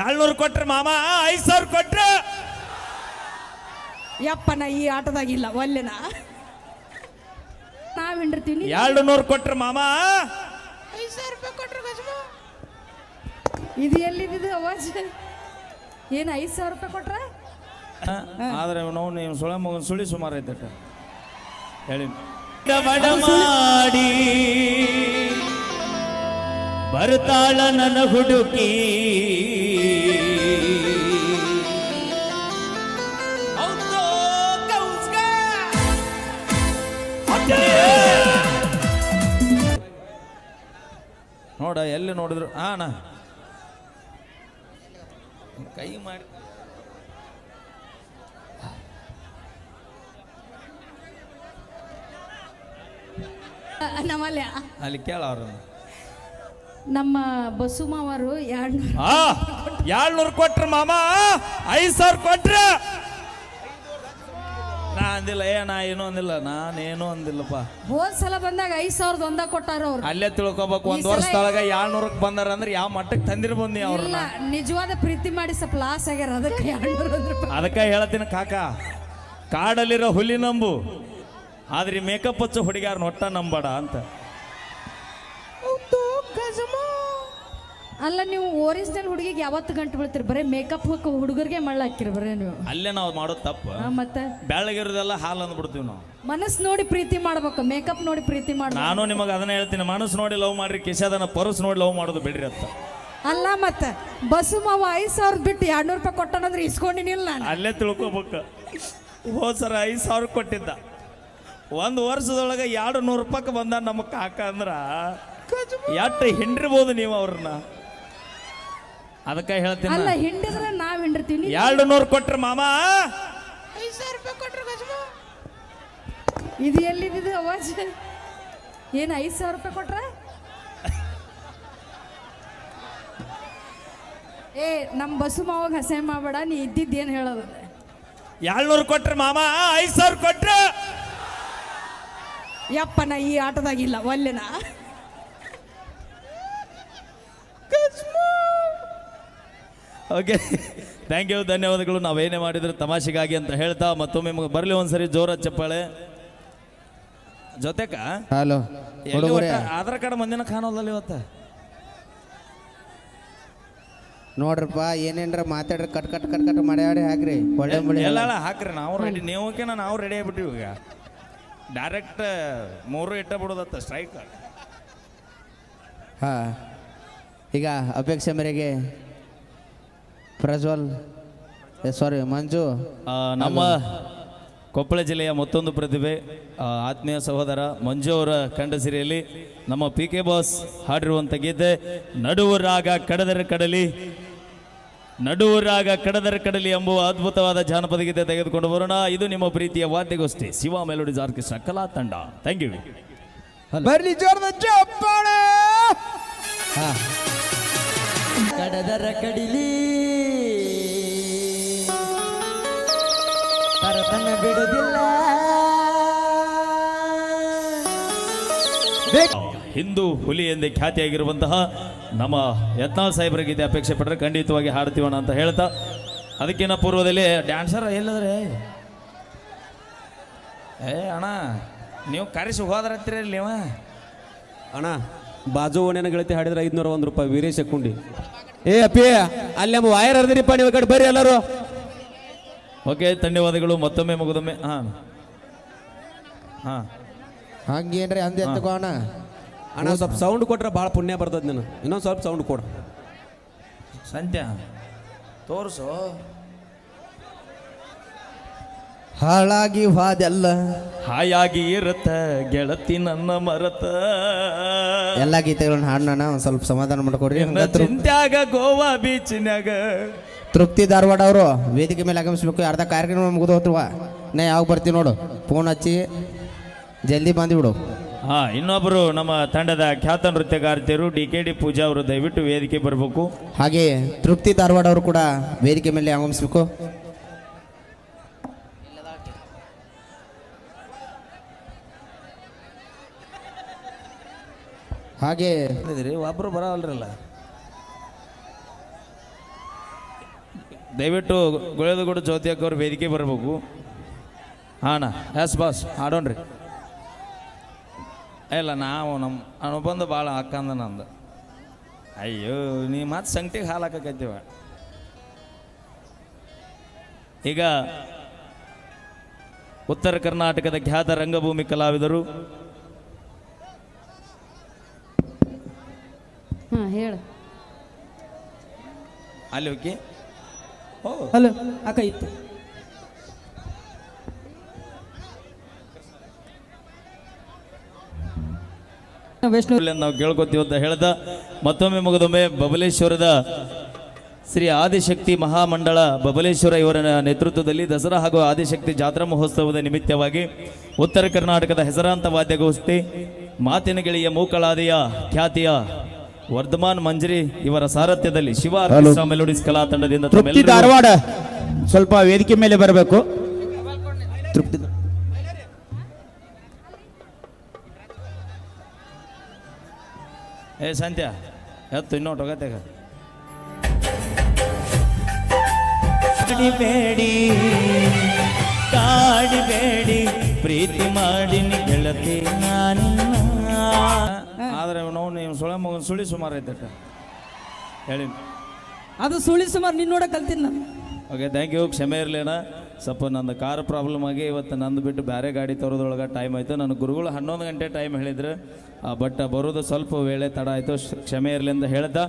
ಏಳ್ನೂರು ಕೊಟ್ರ ಮಾಮ ಐದು ಸಾವಿರ ಕೊಟ್ರ. ಯಪ್ಪ ನಾ ಈ ಆಟದಾಗಿಲ್ಲ ಒಲ್ಲೆನ ನಾವ್ ಹಿಂಡಿರ್ತೀವಿ ಎರಡು ನೂರು ಕೊಟ್ರ ಮಾಮ. ಇದು ಎಲ್ಲಿದ್ದು ಅವಾಜ್? ಏನು ಐದು ಸಾವಿರ ರೂಪಾಯಿ ಕೊಟ್ರ? ಆದ್ರೆ ನಾವು ನೀವು ಸುಳ ಮಗನ್ ಸುಳಿ ಸುಮಾರು ಐತೆ ಹೇಳಿ. ಮಾಡಿ ಬರ್ತಾಳ ನನ್ನ ಹುಡುಕಿ? ನೋಡ ಎಲ್ಲಿ ನೋಡಿದ್ರು? ಹಾ ಕೈ ಮಾಡಿ. ನಮ್ಮಲ್ಲ. ಅಲ್ಲಿ ಕೇಳ ಅವ್ರನ್ನ. ನಮ್ಮ ಬಸುಮಾವರು ಮಾವರು ಎರಡು ಆ ಏಳ್ನೂರು ಕೊಟ್ರ ಮಾಮ ಐದು ಸಾವಿರ ಕೊಟ್ರ. ನಾ ಅಂದಿಲ್ಲ ಏ ನಾ ಏನೂ ಅಂದಿಲ್ಲ ನಾನೇನು ಅಂದಿಲ್ಲಪ್ಪ. ಹೋದ್ ಸಲ ಬಂದಾಗ ಐದು ಸಾವಿರದ ಒಂದ ಕೊಟ್ಟಾರ ಅವ್ರು. ಅಲ್ಲೇ ತಿಳ್ಕೊಬೇಕು ಒಂದ್ ಈ ಸಲ ವರ್ಷದೊಳಗ ಏಳ್ನೂರಕ್ಕೆ ಬಂದಾರ ಅಂದ್ರೆ ಯಾವ ಮಟ್ಟಕ್ಕೆ ತಂದಿರ್ಬೋದು ನೀ ಇಲ್ಲ ಅವ್ರನ್ನ ನಿಜವಾದ ಪ್ರೀತಿ ಮಾಡಿ ಸ್ವಲ್ಪ ಲಾಸ್ ಆಗ್ಯಾರ ಅದಕ್ಕೆ ಎರಡ್ನೂರ ಒಂದ್ ರೂಪಾಯಿ. ಅದಕ್ಕೆ ಹೇಳತ್ತೀನಿ ಕಾಕ ಕಾಡಲ್ಲಿರೋ ಹುಲಿ ನಂಬು. ಆದ್ರೆ ಮೇಕಪ್ ಹಚ್ಚೋ ಹುಡುಗ್ಯಾರ ಒಟ್ಟ ನಂಬಡ ಅಂತ. ಅಲ್ಲ ನೀವು ಒರಿಜಿನಲ್ ಹುಡುಗಿಗೆ ಯಾವತ್ತು ಗಂಟು ಬೀಳ್ತೀರಿ? ಬರೀ ಮೇಕಪ್ ಹುಡುಗರಿಗೆ ಮಳ್ಳ ಹಾಕಿರಿ ಬರೀ ನೀವು. ಅಲ್ಲೇ ನಾವು ಮಾಡೋದು ತಪ್ಪು. ಮತ್ತೆ? ಬೆಳಗಿರೋದೆಲ್ಲ ಹಾಲು ಅಂದ್ಬಿಡ್ತೀವಿ ನಾವು. ಮನಸ್ಸು ನೋಡಿ ಪ್ರೀತಿ ಮಾಡ್ಬೇಕು ಮೇಕಪ್ ನೋಡಿ ಪ್ರೀತಿ ಮಾಡ್ಬೇಕು. ನಾನು ನಿಮಗೆ ಅದನ್ನ ಹೇಳ್ತೀನಿ ಮನಸ್ಸು ನೋಡಿ ಲವ್ ಮಾಡ್ರಿ ಕಿಶದನ ಪರಸ್ ನೋಡಿ ಲವ್ ಮಾಡೋದು ಬಿಡ್ರಿ ಅಂತ. ಅಲ್ಲ ಮತ್ತೆ? ಬಸ್ಸು ಮಾವ ಐದು ಸಾವಿರದ ಬಿಟ್ಟು ಎರಡ್ನೂರು ರೂಪಾಯಿ ಕೊಟ್ಟನಂದ್ರೆ ಇಸ್ಕೊಂಡಿನಿಲ್ಲ ನಾನು. ಅಲ್ಲೇ ತಿಳ್ಕೊಬೇಕು. ಹೋದ್ ಸರ ಐದು ಸಾವಿರ ಕೊಟ್ಟಿದ್ದ. ಒಂದು ವರ್ಷದೊಳಗೆ ಎರಡು ನೂರು ರೂಪಾಯಿಗೆ ಬಂದ ನಮ್ಮ ಕಾಕ ಅಂದ್ರ ಎಟ್ಟು ಹಿಂಡಿರ್ಬೋದು ನೀವು ಅವ್ರನ್ನ? ಅದಕ್ಕೆ ಹೇಳ್ತೀನಿ ಅಲ್ಲ ಹಿಂಡಿದ್ರೆ ನಾವ್ ಹಿಂಡಿರ್ತೀವಿ. ಎರಡು ನೂರು ಕೊಟ್ರು ಮಾಮ. ಇದು ಎಲ್ಲಿದ್ದು ಅವಾಜ್? ಏನು ಐದು ಸಾವಿರ ರೂಪಾಯಿ ಕೊಟ್ರ? ಏ ನಮ್ಮ ಬಸ್ಸು ಮಾವಾಗ ಹಸೆ ಮಾಡಬೇಡ ನೀ ಇದ್ದಿದ್ದು ಏನು ಹೇಳೋದು? ಏಳ್ನೂರು ಕೊಟ್ರೆ ಮಾಮ ಐದು ಸಾವಿರ ಕೊಟ್ರೆ. ಯಪ್ಪ ನಾ ಈ ಆಟದಾಗಿಲ್ಲ ಒಲ್ಲೆನ? ಓಕೆ ಥ್ಯಾಂಕ್ ಯು ಧನ್ಯವಾದಗಳು. ನಾವೇನೇ ಮಾಡಿದ್ರು ತಮಾಷೆಗಾಗಿ ಅಂತ ಹೇಳ್ತಾ ಮತ್ತೊಮ್ಮೆ ನಿಮಗೆ ಬರಲಿ ಒಂದ್ಸರಿ ಜೋರ ಚಪ್ಪಾಳೆ. ಜೊತೆಕ? ಹಲೋ ಎಲ್ಲಿ ಹುಡುಗರೇ. ಒಟ್ಟ ಆಧಾರ್ ಕಾರ್ಡ್ ಮಂದಿನ ಕಾಣೋದಲ್ಲ ಇವತ್ತು? ನೋಡ್ರಪ್ಪ ಏನೇನ್ರ ಮಾತಾಡ್ರಿ ಕಟ್ ಕಟ್ ಕಟ್ ಕಟ್ ಮಾಡ್ಯಾಡಿ ಹಾಕ್ರಿ. ಒಳ್ಳೆ ಎಲ್ಲ ಎಲ್ಲ ಹಾಕ್ರಿ ನಾವು ರೆಡಿ ನೀವಕ್ಕೆನ ನಾವು ರೆಡಿ ಆಗ್ಬಿಟ್ಟಿವಿ ಈಗ. ಡೈರೆಕ್ಟ್ ಮೂರು ಇಟ್ಟ ಬಿಡೋದತ್ತ ಸ್ಟ್ರೈಕ್ ಹಾ. ಈಗ ಅಪೇಕ್ಷೆ ಮೇರೆಗೆ ಪ್ರಜ್ವಲ್. ಸಾರಿ ಮಂಜು. ನಮ್ಮ ಕೊಪ್ಪಳ ಜಿಲ್ಲೆಯ ಮತ್ತೊಂದು ಪ್ರತಿಭೆ ಆತ್ಮೀಯ ಸಹೋದರ ಮಂಜು ಅವರ ಕಂಡ ಸಿರಿಯಲ್ಲಿ ನಮ್ಮ ಪಿ ಕೆ ಬಾಸ್ ಹಾಡಿರುವಂಥ ಗೀತೆ ನಡುವು ರಾಗ ಕಡದರ ಕಡಲಿ ನಡುವು ರಾಗ ಕಡದರ ಕಡಲಿ ಎಂಬುವ ಅದ್ಭುತವಾದ ಜಾನಪದ ಗೀತೆ ತೆಗೆದುಕೊಂಡು ಬರೋಣ. ಇದು ನಿಮ್ಮ ಪ್ರೀತಿಯ ವಾದ್ಯಗೋಷ್ಠಿ ಶಿವ ಮೆಲೋಡಿಸ್ ಆರ್ಕೆಸ್ಟ್ರಾ ಕಲಾ ತಂಡ. ಥ್ಯಾಂಕ್ ಯು ಬರ್ಲಿ ಜೋರದ ಕಡದರ ಕಡಿಲಿ ಕರತನ ಬಿಡುದಿಲ್ಲ. ಹಿಂದೂ ಹುಲಿ ಎಂದೇ ಖ್ಯಾತಿಯಾಗಿರುವಂತಹ ನಮ್ಮ ಯತ್ನಾಳ್ ಸಾಹೇಬರ ಗೀತೆ ಅಪೇಕ್ಷೆ ಪಟ್ಟರೆ ಖಂಡಿತವಾಗಿ ಹಾಡ್ತೀವಣ ಅಂತ ಹೇಳ್ತಾ ಅದಕ್ಕಿಂತ ಪೂರ್ವದಲ್ಲಿ ಡ್ಯಾನ್ಸರ್ ಎಲ್ಲದ್ರೆ? ಏ ಅಣ್ಣ ನೀವು ಕರೆಸಿ ಹೋದ್ರತ್ತೀರಿ ನೀವ ಅಣ್ಣ ಬಾಜು ಓಣಿನ ಗೆಳತಿ ಹಾಡಿದ್ರೆ ಐದ್ನೂರ ಒಂದು ರೂಪಾಯಿ ವೀರೇಶ್ ಕುಂಡಿ. ಏ ಅಪ್ಪಿ ಅಲ್ಲಿ ನಮ್ಮ ವಾಯರ್ ಹರಿದಿರಿಪ್ಪ ನೀವು ಕಡೆ ಬರ್ರಿ ಎಲ್ಲರೂ. ಓಕೆ ಧನ್ಯವಾದಗಳು. ಮತ್ತೊಮ್ಮೆ ಮುಗಿದೊಮ್ಮೆ. ಹಾಂ. ಹಾಂ. ಹಂಗೇನ್ರಿ ಅಂದೆ ಎತ್ತಕೋಣ ಅಣ್ಣ ಸ್ವಲ್ಪ ಸೌಂಡ್ ಕೊಟ್ರೆ ಭಾಳ ಪುಣ್ಯ ಬರ್ತದೆ ನೀನು ಇನ್ನೊಂದು ಸ್ವಲ್ಪ ಸೌಂಡ್ ಕೊಡು. ಸಂತ್ಯ ತೋರಿಸು. ಹಾಳಾಗಿ ಹಾದೆಲ್ಲ. ಹಾಯಾಗಿ ಇರತ್ತ ಗೆಳತಿ ನನ್ನ ಮರತ. ಎಲ್ಲ ಗೀತೆಗಳನ್ನ ಹಾಡೋಣ ಒಂದು ಸ್ವಲ್ಪ ಸಮಾಧಾನ ಮಾಡ್ಕೊಡ್ರಿ. ಚಿಂತ್ಯಾಗ ಗೋವಾ ಬೀಚಿನ್ಯಾಗ ತೃಪ್ತಿ ಧಾರವಾಡ ಅವರು. ವೇದಿಕೆ ಮೇಲೆ ಆಗಮಿಸ್ಬೇಕು. ಅರ್ಧ ಕಾರ್ಯಕ್ರಮ ಮುಗಿದು ಹೋತ್ರುವ ನಾ ಯಾವಾಗ ಬರ್ತೀನಿ ನೋಡು. ಫೋನ್ ಹಚ್ಚಿ ಜಲ್ದಿ ಬಂದ್ಬಿಡು ಹಾ ಇನ್ನೊಬ್ಬರು ನಮ್ಮ ತಂಡದ ಖ್ಯಾತ ನೃತ್ಯಗಾರ್ತಿಯರು ಡಿ ಕೆ ಡಿ ಪೂಜಾ ಅವರು ದಯವಿಟ್ಟು ವೇದಿಕೆ ಬರಬೇಕು. ಹಾಗೆ ತೃಪ್ತಿ ಧಾರವಾಡ ಅವರು ಕೂಡ ವೇದಿಕೆ ಮೇಲೆ ಆಗಮಿಸ್ಬೇಕು. ಹಾಗೆ ಒಬ್ರು ಬರವಲ್ರಲ್ಲ. ದಯವಿಟ್ಟು ಗುಳೇದಗೂಡು ಜ್ಯೋತಿ ಅಕ್ಕ ಅವ್ರು ವೇದಿಕೆ ಬರಬೇಕು. ಹಾಂ ಎಸ್ ಬಾಸ್ ಆಡೋಣ್ರಿ ಇಲ್ಲ ನಾವು ನಮ್ಮ ಅನುಬಂಧ ಭಾಳ ಹಾಕಂದ ನಂದು. ಅಯ್ಯೋ ನೀ ಮತ್ತೆ ಸಂಗಟಿಗೆ ಹಾಲು ಹಾಕಕತ್ತೀವ. ಈಗ ಉತ್ತರ ಕರ್ನಾಟಕದ ಖ್ಯಾತ ರಂಗಭೂಮಿ ಕಲಾವಿದರು. ಹೇಳ. ಅಲ್ಲಿ ಹೋಗಿ. ಹಲೋ ಅಕ್ಕ ಇತ್ತು. ನಾವು ಕೇಳ್ಕೊತೀವಿ ಅಂತ ಹೇಳ್ದ ಮತ್ತೊಮ್ಮೆ ಮುಗಿದೊಮ್ಮೆ ಬಬಲೇಶ್ವರದ ಶ್ರೀ ಆದಿಶಕ್ತಿ ಮಹಾಮಂಡಳ ಬಬಲೇಶ್ವರ ಇವರ ನೇತೃತ್ವದಲ್ಲಿ ದಸರಾ ಹಾಗೂ ಆದಿಶಕ್ತಿ ಜಾತ್ರಾ ಮಹೋತ್ಸವದ ನಿಮಿತ್ತವಾಗಿ ಉತ್ತರ ಕರ್ನಾಟಕದ ಹೆಸರಾಂತ ವಾದ್ಯಗೋಷ್ಠಿ ಮಾತಿನ ಗೆಳೆಯ ಮೂಕಳಾದಿಯ ಖ್ಯಾತಿಯ ವರ್ಧಮಾನ್ ಮಂಜರಿ ಇವರ ಸಾರಥ್ಯದಲ್ಲಿ ಶಿವ ಆರ್ಕೆಸ್ಟ್ರಾ ಮೆಲೋಡಿಸ್ ಕಲಾ ತಂಡದಿಂದ ತೃಪ್ತಿ ತಮ್ಮೆಲ್ಲರಿಗೂ- ಧಾರವಾಡ. ಸ್ವಲ್ಪ ವೇದಿಕೆ ಮೇಲೆ ಬರಬೇಕು. ತೃಪ್ತಿ ಏ ಸಂತ್ಯ ಎತ್ತು ಇನ್ನೂ ಹೋಗತ್ತೆಗ ಕಾಡಿಬೇಡಿ ಕಾಡಿಬೇಡಿ ಪ್ರೀತಿ ಮಾಡಿ ಗೆಳತಿ ನಾನಿನ್ನ ಆದ್ರೆ ನಾವು ನೀವು ಸುಳ ಮಗನ ಸುಳಿ ಸುಮಾರು ಐತಟ. ಹೇಳಿ. ಅದು ಸುಳಿ ಸುಮಾರು ನಿನ್ನ ನೋಡ ಕಲ್ತೀನಿ ನಾನು. ಓಕೆ ಥ್ಯಾಂಕ್ ಯು ಕ್ಷಮೆ ಇರಲೇನ. ಸ್ವಲ್ಪ ನಂದು ಕಾರ್ ಪ್ರಾಬ್ಲಮ್ ಆಗಿ ಇವತ್ತು ನಂದು ಬಿಟ್ಟು ಬೇರೆ ಗಾಡಿ ತರೋದ್ರೊಳಗೆ ಟೈಮ್ ಆಯಿತು. ನನ್ನ ಗುರುಗಳು ಹನ್ನೊಂದು ಗಂಟೆ ಟೈಮ್ ಹೇಳಿದ್ರು. ಬಟ್ ಬರೋದು ಸ್ವಲ್ಪ ವೇಳೆ ತಡ ಆಯಿತು. ಕ್ಷಮೆ ಇರಲಿ ಅಂತ ಹೇಳ್ತಾ